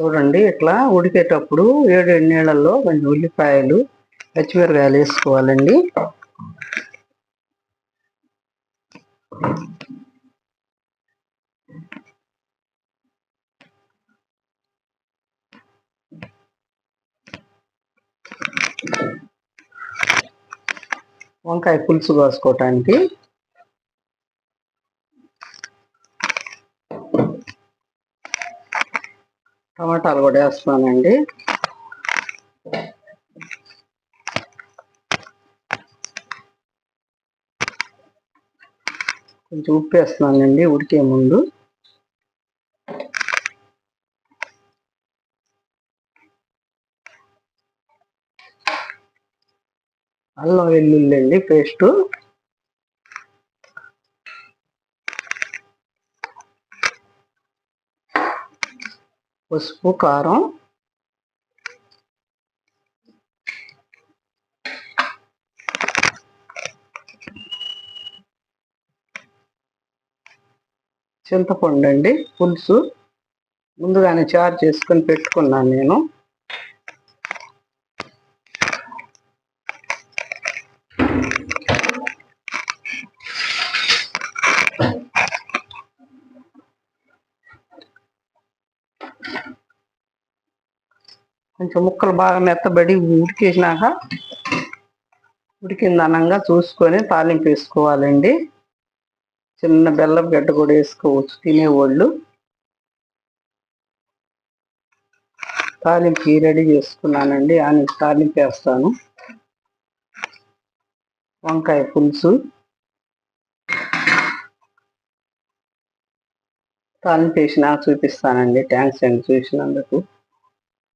చూడండి ఇట్లా ఉడికేటప్పుడు ఏడు నీళ్ళల్లో కొంచెం ఉల్లిపాయలు పచ్చిమిరకాయలు వేసుకోవాలండి. వంకాయ పులుసు కోసుకోవటానికి టమాటాలు కూడా వేస్తున్నానండి కొంచెం ఉప్పు వేస్తున్నానండి ఉడికే ముందు. అల్లం వెల్లుల్లి అండి పేస్టు. పసుపు కారం. చింతపండు అండి పులుసు. ముందుగానే చారు చేసుకొని పెట్టుకున్నాను నేను. కొంచెం ముక్కలు బాగా మెత్తబడి ఉడికేసినాక ఉడికిందనంగా చూసుకొని తాలింపు వేసుకోవాలండి. చిన్న బెల్లం గడ్డ కూడా వేసుకోవచ్చు తినేవాళ్ళు. తాలింపు రెడీ చేసుకున్నానండి. అని తాలింపు వేస్తాను. వంకాయ పులుసు. తాలింపు వేసినా చూపిస్తానండి. థ్యాంక్స్ అండి చూసినందుకు.